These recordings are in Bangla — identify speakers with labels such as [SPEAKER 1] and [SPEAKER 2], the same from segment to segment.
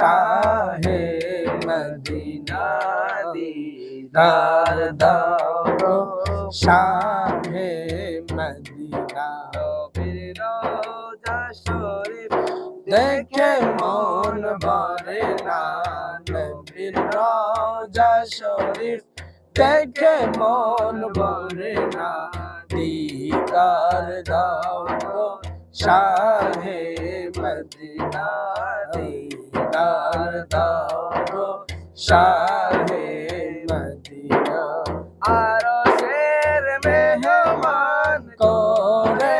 [SPEAKER 1] শাহে মদিনা দিদার দাও শাহে মদিনা
[SPEAKER 2] রোজা শরীফ
[SPEAKER 1] দেখে মন ভরে না নবীর রোজা শরীফ দেখে মন ভরে না দিদার দাও শাহে মদিনা দিদার দাও গো শাহে মদিনা করে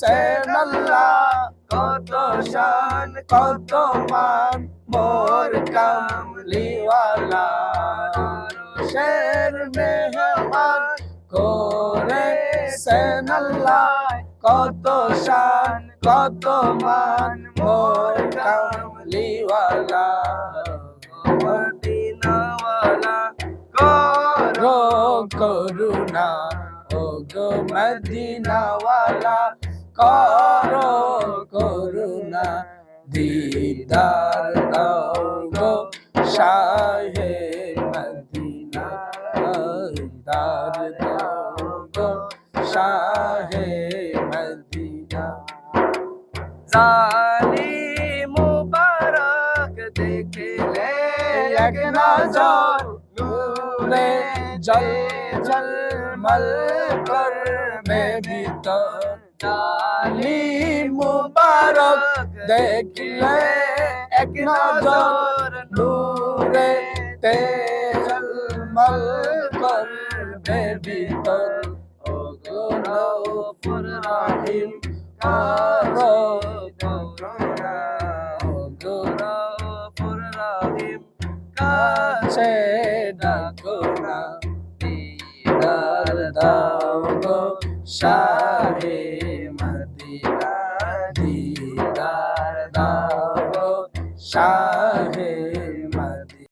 [SPEAKER 1] সেনাল্লাহ।
[SPEAKER 2] কত শান,
[SPEAKER 1] কত মান, মোর কামলিওয়ালা। শের মেহমান করে সেনাল্লাহ। কত শান, কত মান, মোর কামলিওয়ালা।
[SPEAKER 2] মদিনাওয়ালা কর
[SPEAKER 1] রো করুণা ও গো মদিনাওয়ালা করো করুণা দিদার দাও গো শাহে মদিনা দিদার দাও গো শাহে মদিনা
[SPEAKER 2] জালি মুবারক দেখিলে
[SPEAKER 1] এক নজর, নূরে জল জল মল করবে ভিতর জালি মুবারক। দেখলে এক নজর, নূরে তেজল মল করবে ভিতর। ও গো রাহিম, করো কাছে ডাকো না দিদার দাও গো শাহে মদিনা দিদার দাও গো